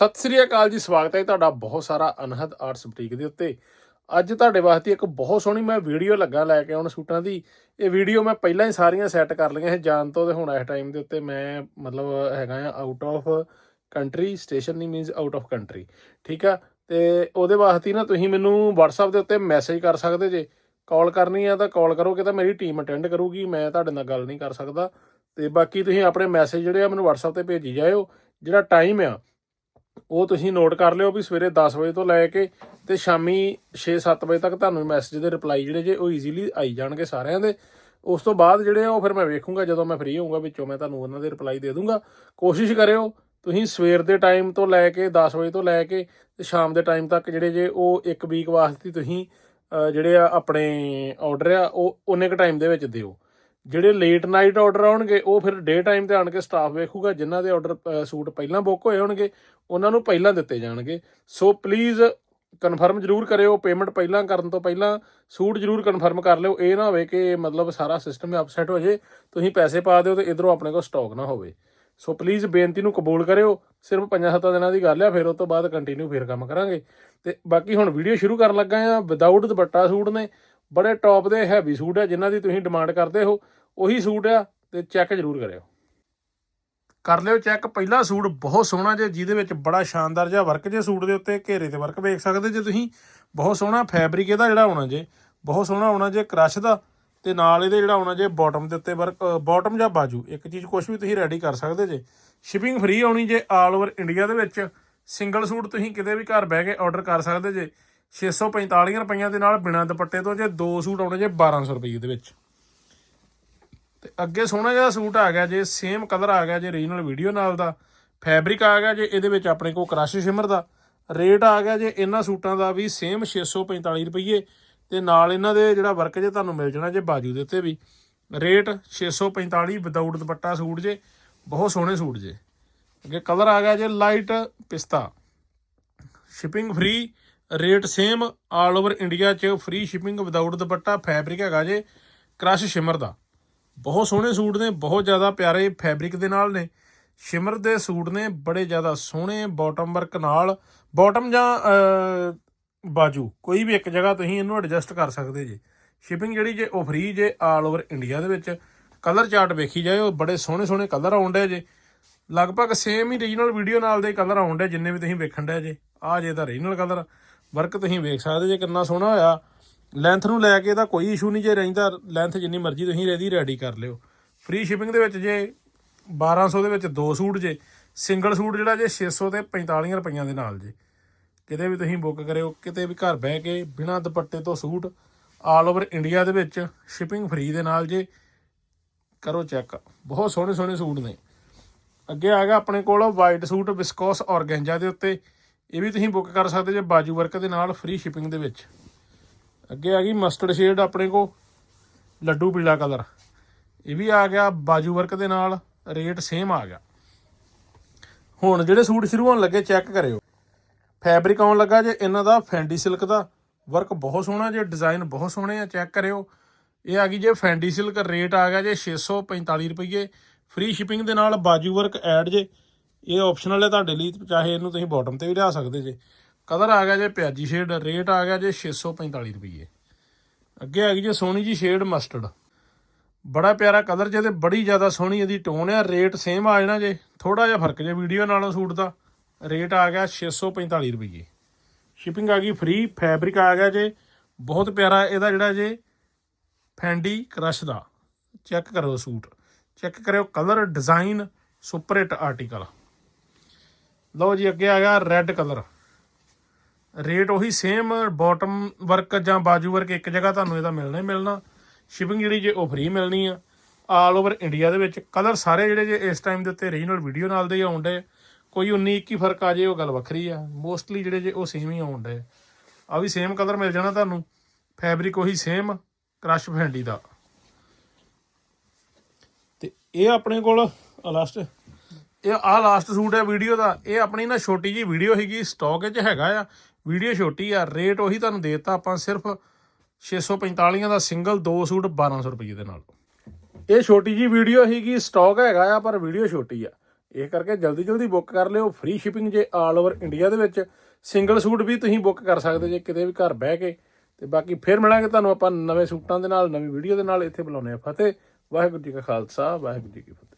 ਸਤਿ ਸ੍ਰੀ ਅਕਾਲ ਜੀ, ਸਵਾਗਤ ਹੈ ਤੁਹਾਡਾ ਬਹੁਤ ਸਾਰਾ ਅਨਹਦ ਆਰਟਸ ਬੁਟੀਕ ਦੇ ਉੱਤੇ। ਅੱਜ ਤੁਹਾਡੇ ਵਾਸਤੇ ਇੱਕ ਬਹੁਤ ਸੋਹਣੀ ਮੈਂ ਵੀਡੀਓ ਲੱਗਾ ਲੈ ਕੇ ਆਉਣ ਸੂਟਾਂ ਦੀ। ਇਹ ਵੀਡੀਓ ਮੈਂ ਪਹਿਲਾਂ ਹੀ ਸਾਰੀਆਂ ਸੈੱਟ ਕਰ ਲਈਆਂ ਸੀ ਜਾਣ ਤੋਂ ਤੇ ਹੁਣ ਇਸ ਟਾਈਮ ਦੇ ਉੱਤੇ ਮੈਂ ਮਤਲਬ ਹੈਗਾ ਆ ਆਊਟ ਆਫ ਕੰਟਰੀ ਸਟੇਸ਼ਨ ਨਹੀਂ ਮੀਨਸ ਆਊਟ ਆਫ ਕੰਟਰੀ ਠੀਕ ਆ? ਤੇ ਉਹਦੇ ਵਾਸਤੇ ਨਾ ਤੁਸੀਂ ਮੈਨੂੰ WhatsApp ਦੇ ਉੱਤੇ ਮੈਸੇਜ ਕਰ ਸਕਦੇ ਜੇ। ਕਾਲ ਕਰਨੀ ਆ ਤਾਂ ਕਾਲ ਕਰੋਗੇ ਤਾਂ ਮੇਰੀ ਟੀਮ ਅਟੈਂਡ ਕਰੂਗੀ, ਮੈਂ ਤੁਹਾਡੇ ਨਾਲ ਗੱਲ ਨਹੀਂ ਕਰ ਸਕਦਾ। ਤੇ ਬਾਕੀ ਤੁਸੀਂ ਆਪਣੇ ਮੈਸੇਜ ਜਿਹੜੇ ਆ ਮੈਨੂੰ WhatsApp ਤੇ ਭੇਜੀ ਜਾਇਓ। ਜਿਹੜਾ ਟਾਈਮ ਆ ਉਹ ਤੁਸੀਂ ਨੋਟ ਕਰ ਲਿਓ ਵੀ ਸਵੇਰੇ 10 ਵਜੇ ਤੋਂ ਲੈ ਕੇ ਤੇ ਸ਼ਾਮੀ 6-7 ਵਜੇ ਤੱਕ ਤੁਹਾਨੂੰ ਮੈਸੇਜ ਦੇ ਰਿਪਲਾਈ ਜਿਹੜੇ ਜੇ ਉਹ ਈਜ਼ੀਲੀ ਆਈ ਜਾਣਗੇ ਸਾਰਿਆਂ ਦੇ। ਉਸ ਤੋਂ ਬਾਅਦ ਜਿਹੜੇ ਆ ਉਹ ਫਿਰ ਮੈਂ ਵੇਖੂੰਗਾ, ਜਦੋਂ ਮੈਂ ਫ੍ਰੀ ਹੋਊਂਗਾ ਵਿੱਚੋਂ ਮੈਂ ਤੁਹਾਨੂੰ ਉਹਨਾਂ ਦੇ ਰਿਪਲਾਈ ਦੇ ਦੂੰਗਾ। ਕੋਸ਼ਿਸ਼ ਕਰਿਓ ਤੁਸੀਂ ਸਵੇਰ ਦੇ ਟਾਈਮ ਤੋਂ ਲੈ ਕੇ 10 ਵਜੇ ਤੋਂ ਲੈ ਕੇ ਤੇ ਸ਼ਾਮ ਦੇ ਟਾਈਮ ਤੱਕ ਜਿਹੜੇ ਜੇ ਉਹ ਇੱਕ ਵੀਕ ਵਾਸਤੇ ਤੁਸੀਂ ਜਿਹੜੇ ਆ ਆਪਣੇ ਆਰਡਰ ਆ, ਉਹ ਉਹਨੇ ਕ ਟਾਈਮ ਦੇ ਵਿੱਚ ਦਿਓ। ਜਿਹੜੇ ਲੇਟ ਨਾਈਟ ਆਰਡਰ ਆਉਣਗੇ, ਉਹ ਫਿਰ ਡੇ ਟਾਈਮ ਤੇ ਆਣ ਕੇ ਸਟਾਫ ਵੇਖੂਗਾ, ਜਿਨ੍ਹਾਂ ਦੇ ਆਰਡਰ ਸੂਟ ਪਹਿਲਾਂ ਬੁੱਕ ਹੋਏ ਹੋਣਗੇ, ਉਹਨਾਂ ਨੂੰ ਪਹਿਲਾਂ ਦਿੱਤੇ ਜਾਣਗੇ। ਸੋ ਪਲੀਜ਼ ਕਨਫਰਮ ਜਰੂਰ ਕਰਿਓ ਪੇਮੈਂਟ ਪਹਿਲਾਂ ਕਰਨ ਤੋਂ ਪਹਿਲਾਂ ਸੂਟ ਜਰੂਰ ਕਨਫਰਮ ਕਰ ਲਿਓ। ਇਹ ਨਾ ਹੋਵੇ ਕਿ ਮਤਲਬ ਸਾਰਾ ਸਿਸਟਮ ਅਪਸੈਟ ਹੋ ਜੇ, ਤੁਸੀਂ ਪੈਸੇ ਪਾ ਦਿਓ ਤੇ ਇਧਰੋਂ ਆਪਣੇ ਕੋਲ ਸਟਾਕ ਨਾ ਹੋਵੇ। ਸੋ ਪਲੀਜ਼ ਬੇਨਤੀ ਨੂੰ ਕਬੂਲ ਕਰਿਓ, ਸਿਰਫ 5-7 ਦਿਨਾਂ ਦੀ ਗੱਲ ਆ, ਫਿਰ ਉਸ ਤੋਂ ਬਾਅਦ ਕੰਟੀਨਿਊ ਫਿਰ ਕੰਮ ਕਰਾਂਗੇ। ਤੇ ਬਾਕੀ ਹੁਣ ਵੀਡੀਓ ਸ਼ੁਰੂ ਕਰਨ ਲੱਗਾ ਆ ਵਿਦਆਊਟ ਦੁਪੱਟਾ ਸੂਟ ਨੇ, ਬੜੇ ਟੌਪ ਦੇ ਹੈਵੀ ਸੂਟ ਆ, ਜਿਨ੍ਹਾਂ ਦੀ ਤੁਸੀਂ ਡਿਮਾਂਡ ਕਰਦੇ ਹੋ। ਉਹੀ ਸੂਟ ਆ ਤੇ ਚੈੱਕ ਜਰੂਰ ਕਰਿਓ। ਕਰ ਲਿਓ ਚੈੱਕ ਪਹਿਲਾ ਸੂਟ ਬਹੁਤ ਸੋਹਣਾ ਜੇ, ਜਿਹਦੇ ਵਿੱਚ ਬੜਾ ਸ਼ਾਨਦਾਰ ਜਿਹਾ ਵਰਕ ਜੇ ਸੂਟ ਦੇ ਉੱਤੇ, ਘੇਰੇ ਤੇ ਵਰਕ ਵੇਖ ਸਕਦੇ ਜੇ ਤੁਸੀਂ। ਬਹੁਤ ਸੋਹਣਾ ਫੈਬਰਿਕ ਇਹਦਾ ਜਿਹੜਾ ਹੋਣਾ ਜੇ, ਬਹੁਤ ਸੋਹਣਾ ਹੋਣਾ ਜੇ ਕ੍ਰਸ਼ ਦਾ ਤੇ ਨਾਲ ਇਹਦੇ ਜਿਹੜਾ ਹੋਣਾ ਜੇ ਬਾਟਮ ਦੇ ਉੱਤੇ ਵਰਕ ਬਾਟਮ ਜਾਂ ਬਾਜੂ, ਇੱਕ ਚੀਜ਼ ਕੁਝ ਵੀ ਤੁਸੀਂ ਰੈਡੀ ਕਰ ਸਕਦੇ ਜੇ। ਸ਼ਿਪਿੰਗ ਫ੍ਰੀ ਆਉਣੀ ਜੇ ਆਲ ਓਵਰ ਇੰਡੀਆ ਦੇ ਵਿੱਚ ਸਿੰਗਲ ਸੂਟ ਤੁਸੀਂ ਕਿਤੇ ਵੀ ਘਰ ਬਹਿ ਕੇ ਆਰਡਰ ਕਰ ਸਕਦੇ ਜੇ। 645 ਰੁਪਈਆਂ ਦੇ ਨਾਲ ਬਿਨਾਂ ਦੁਪੱਟੇ ਤੋਂ ਜੇ ਦੋ ਸੂਟ ਆਉਣੇ ਜੇ 1200 ਰੁਪਏ ਦੇ ਵਿੱਚ। ਤੇ ਅੱਗੇ ਸੋਹਣਾ ਜਿਹਾ ਸੂਟ ਆ ਗਿਆ ਜੇ ਸੇਮ ਕਲਰ ਆ ਗਿਆ ਜੇ ਰੀਜਨਲ ਵੀਡੀਓ ਨਾਲ ਦਾ। ਫੈਬਰਿਕ ਆ ਗਿਆ ਜੇ, ਇਹਦੇ ਵਿੱਚ ਆਪਣੇ ਕੋਲ ਕ੍ਰਸ਼ ਸ਼ਿਮਰ ਦਾ। ਰੇਟ ਆ ਗਿਆ ਜੇ ਇਹਨਾਂ ਸੂਟਾਂ ਦਾ ਵੀ ਸੇਮ 645 ਰੁਪਏ ਤੇ ਨਾਲ ਇਹਨਾਂ ਦੇ ਜਿਹੜਾ ਵਰਕ ਜੇ ਤੁਹਾਨੂੰ ਮਿਲ ਜਾਣਾ ਜੇ ਬਾਜੂ ਦੇ ਉੱਤੇ ਵੀ। ਰੇਟ 645 ਵਿਦਆਊਟ ਦੁਪੱਟਾ ਸੂਟ ਜੇ, ਬਹੁਤ ਸੋਹਣੇ ਸੂਟ ਜੇ। ਅੱਗੇ ਕਲਰ ਆ ਗਿਆ ਜੇ ਲਾਈਟ ਪਿਸਤਾ। Shipping free rate same all over India ਚ free shipping without dupatta fabric ਹੈਗਾ ਜੇ, ਕ੍ਰਸ਼ ਸ਼ਿਮਰ ਦਾ। ਬਹੁਤ ਸੋਹਣੇ ਸੂਟ ਨੇ, ਬਹੁਤ ਜ਼ਿਆਦਾ ਪਿਆਰੇ ਫੈਬਰਿਕ ਦੇ ਨਾਲ ਨੇ। ਸ਼ਿਮਰ ਦੇ ਸੂਟ ਨੇ, ਬੜੇ ਜ਼ਿਆਦਾ ਸੋਹਣੇ ਬਾਟਮ ਵਰਕ ਨਾਲ। ਬਾਟਮ ਜਾਂ ਬਾਜੂ, ਕੋਈ ਵੀ ਇੱਕ ਜਗ੍ਹਾ ਤੁਸੀਂ ਇਹਨੂੰ ਐਡਜਸਟ ਕਰ ਸਕਦੇ ਜੇ। ਸ਼ਿਪਿੰਗ ਜਿਹੜੀ ਜੇ ਉਹ ਫ੍ਰੀ ਜੇ ਆਲ ਓਵਰ ਇੰਡੀਆ ਦੇ ਵਿੱਚ। ਕਲਰ ਚਾਰਟ ਵੇਖੀ ਜਾਏ, ਉਹ ਬੜੇ ਸੋਹਣੇ ਸੋਹਣੇ ਕਲਰ ਆਉਂਦੇ ਜੇ। ਲਗਭਗ ਸੇਮ ਹੀ ਰੀਜਨਲ ਵੀਡੀਓ ਨਾਲ ਦੇ ਕਲਰ ਆਉਂਦੇ ਜਿੰਨੇ ਵੀ ਤੁਸੀਂ ਵੇਖਣ ਦੇ ਜੇ। ਆ ਜੇ ਤਾਂ ਰੀਜਨਲ ਕਲਰ ਵਰਕ ਤੁਸੀਂ ਵੇਖ ਸਕਦੇ ਜੇ ਕਿੰਨਾ ਸੋਹਣਾ ਹੋਇਆ। ਲੈਂਥ ਨੂੰ ਲੈ ਕੇ ਤਾਂ ਕੋਈ ਇਸ਼ੂ ਨਹੀਂ ਜੇ ਰਹਿੰਦਾ ਲੈਂਥ ਜਿੰਨੀ ਮਰਜ਼ੀ ਤੁਸੀਂ ਇਹਦੀ ਰੈਡੀ ਕਰ ਲਿਓ। ਫ੍ਰੀ ਸ਼ਿਪਿੰਗ ਦੇ ਵਿੱਚ ਜੇ 1200 ਦੇ ਵਿੱਚ ਦੋ ਸੂਟ ਜੇ ਸਿੰਗਲ ਸੂਟ ਜਿਹੜਾ ਜੇ 600 ਤੇ 45 ਰੁਪਈਆਂ ਦੇ ਨਾਲ ਜੇ। ਕਿਤੇ ਵੀ ਤੁਸੀਂ ਬੁੱਕ ਕਰਿਓ, ਕਿਤੇ ਵੀ ਘਰ ਬਹਿ ਕੇ ਬਿਨਾਂ ਦੁਪੱਟੇ ਤੋਂ ਸੂਟ ਆਲ ਓਵਰ ਇੰਡੀਆ ਦੇ ਵਿੱਚ ਸ਼ਿਪਿੰਗ ਫ੍ਰੀ ਦੇ ਨਾਲ ਜੇ, ਕਰੋ ਚੈੱਕ ਬਹੁਤ ਸੋਹਣੇ ਸੋਹਣੇ ਸੂਟ ਨੇ। ਅੱਗੇ ਆ ਗਿਆ ਆਪਣੇ ਕੋਲ ਵਾਈਟ ਸੂਟ ਵਿਸਕੋਸ ਔਰਗੈਂਜਾ ਦੇ ਉੱਤੇ। ਇਹ ਵੀ ਤੁਸੀਂ ਬੁੱਕ ਕਰ ਸਕਦੇ ਜੇ ਬਾਜੂ ਵਰਕ ਦੇ ਨਾਲ ਫ੍ਰੀ ਸ਼ਿਪਿੰਗ ਦੇ ਵਿੱਚ। ਅੱਗੇ ਆ ਗਈ ਮਸਟਰਡ ਸ਼ੇਡ ਆਪਣੇ ਕੋ ਲੱਡੂ ਪੀਲਾ ਕਲਰ ਇਹ ਵੀ ਆ ਗਿਆ, ਬਾਜੂ ਵਰਕ ਦੇ ਨਾਲ ਰੇਟ ਸੇਮ ਆ ਗਿਆ। ਹੁਣ ਜਿਹੜੇ ਸੂਟ ਸ਼ੁਰੂ ਹੋਣ ਲੱਗੇ ਚੈੱਕ ਕਰਿਓ। ਫੈਬਰਿਕ ਆਉਣ ਲੱਗਾ ਜੇ, ਇਹਨਾਂ ਦਾ ਫੈਂਡੀ ਸਿਲਕ ਦਾ। ਵਰਕ ਬਹੁਤ ਸੋਹਣਾ ਜੇ ਡਿਜ਼ਾਈਨ ਬਹੁਤ ਸੋਹਣੇ ਆ ਚੈੱਕ ਕਰਿਓ। ਇਹ ਆ ਗਈ ਜੇ ਫੈਂਡੀ ਸਿਲਕ ਰੇਟ ਆ ਗਿਆ ਜੇ 645 ਰੁਪਏ ਫ੍ਰੀ ਸ਼ਿਪਿੰਗ ਦੇ ਨਾਲ ਬਾਜੂ ਵਰਕ ਐਡ ਜੇ। ਇਹ ਆਪਸ਼ਨਲ ਹੈ ਤੁਹਾਡੇ ਲਈ, ਚਾਹੇ ਇਹਨੂੰ ਤੁਸੀਂ ਬਾਟਮ ਤੇ ਵੀ ਲਿਆ ਸਕਦੇ ਜੇ। ਕਲਰ ਆ ਗਿਆ ਜੇ ਪਿਆਜੀ ਸ਼ੇਡ, ਰੇਟ ਆ ਗਿਆ ਜੇ 645 ਰੁਪਏ ਅੱਗੇ ਆ ਗਈ ਜੇ ਸੋਹਣੀ ਜੀ ਸ਼ੇਡ ਮਸਟਰਡ। ਬੜਾ ਪਿਆਰਾ ਕਲਰ ਜੇ ਤੇ ਬੜੀ ਜ਼ਿਆਦਾ ਸੋਹਣੀ ਇਹਦੀ ਟੋਨ ਆ, ਰੇਟ ਸੇਮ ਆ ਜਾਣਾ ਜੇ। ਥੋੜਾ ਜਿਹਾ ਫ਼ਰਕ ਜੇ ਵੀਡੀਓ ਨਾਲੋਂ ਸੂਟ ਦਾ। ਰੇਟ ਆ ਗਿਆ 645 ਰੁਪਏ ਸ਼ਿਪਿੰਗ ਆ ਗਈ ਫ੍ਰੀ, ਫੈਬਰਿਕ ਆ ਗਿਆ ਜੇ। ਬਹੁਤ ਪਿਆਰਾ ਇਹਦਾ ਜਿਹੜਾ ਜੇ ਫੈਂਡੀ ਕ੍ਰਸ਼ ਦਾ। ਚੈੱਕ ਕਰੋ ਸੂਟ। ਚੈੱਕ ਕਰਿਓ colour, design, super hit article. ਲਓ ਜੀ, ਅੱਗੇ ਆ ਗਿਆ ਰੈੱਡ ਕਲਰ। ਰੇਟ ਉਹੀ ਸੇਮ ਬਾਟਮ ਵਰਕ ਜਾਂ ਬਾਜੂ ਵਰਕ ਇੱਕ ਜਗ੍ਹਾ ਤੁਹਾਨੂੰ ਇਹਦਾ ਮਿਲਣਾ ਹੀ ਮਿਲਣਾ। ਸ਼ਿਪਿੰਗ ਜਿਹੜੀ ਜੇ ਉਹ ਫ੍ਰੀ ਮਿਲਣੀ ਆ। ਆਲ ਓਵਰ ਇੰਡੀਆ ਦੇ ਵਿੱਚ ਕਲਰ ਸਾਰੇ ਜਿਹੜੇ ਜੇ ਇਸ ਟਾਈਮ ਦੇ ਉੱਤੇ ਰੀਜਨਲ ਵੀਡੀਓ ਨਾਲ ਦੇ ਹੀ ਆਉਂਦੇ ਕੋਈ 19 21 ਫ਼ਰਕ ਆ ਜੇ, ਉਹ ਗੱਲ ਵੱਖਰੀ ਆ। ਮੋਸਟਲੀ ਜਿਹੜੇ ਜੇ ਉਹ ਸੇਮ ਹੀ ਆਉਂਦੇ ਆ ਵੀ ਸੇਮ ਕਲਰ ਮਿਲ ਜਾਣਾ ਤੁਹਾਨੂੰ। ਫੈਬਰਿਕ ਉਹੀ ਸੇਮ ਕ੍ਰਸ਼ ਫੈਂਡੀ ਦਾ। ਤੇ ਇਹ ਆਪਣੇ ਕੋਲ ਲਾਸਟ ਇਹ ਆ ਲਾਸਟ ਸੂਟ ਹੈ ਵੀਡੀਓ ਦਾ। ਇਹ ਆਪਣੀ ਨਾ ਛੋਟੀ ਜੀ ਵੀਡੀਓ ਹੈਗੀ ਸਟਾਕ ਵਿੱਚ ਹੈਗਾ ਆ। ਵੀਡੀਓ ਛੋਟੀ ਆ, ਰੇਟ ਉਹੀ ਤੁਹਾਨੂੰ ਦੇਤਾ, ਆਪਾਂ ਸਿਰਫ 645 ਦਾ ਸਿੰਗਲ ਦੋ ਸੂਟ 1200 ਰੁਪਏ ਦੇ ਨਾਲ। ਇਹ ਛੋਟੀ ਜੀ ਵੀਡੀਓ ਹੈਗੀ ਸਟਾਕ ਹੈਗਾ ਆ, ਪਰ ਵੀਡੀਓ ਛੋਟੀ ਆ। ਇਹ ਕਰਕੇ ਜਲਦੀ ਜਲਦੀ ਬੁੱਕ ਕਰ ਲਿਓ ਫ੍ਰੀ ਸ਼ਿਪਿੰਗ ਜੇ ਆਲ ਓਵਰ ਇੰਡੀਆ ਦੇ ਵਿੱਚ। ਸਿੰਗਲ ਸੂਟ ਵੀ ਤੁਸੀਂ ਬੁੱਕ ਕਰ ਸਕਦੇ ਜੇ ਕਿਤੇ ਵੀ ਘਰ ਬਹਿ ਕੇ। ਤੇ ਬਾਕੀ ਫਿਰ ਮਿਲਾਂਗੇ ਤੁਹਾਨੂੰ ਆਪਾਂ ਨਵੇਂ ਸੂਟਾਂ ਦੇ ਨਾਲ, ਨਵੀਂ ਵੀਡੀਓ ਦੇ ਨਾਲ। ਇੱਥੇ ਬੁਲਾਉਂਦੇ ਆ ਫਤਿਹ। ਵਾਹਿਗੁਰੂ ਜੀ ਕਾ ਖਾਲਸਾ, ਵਾਹਿਗੁਰੂ ਜੀ ਕੀ ਫਤਿਹ।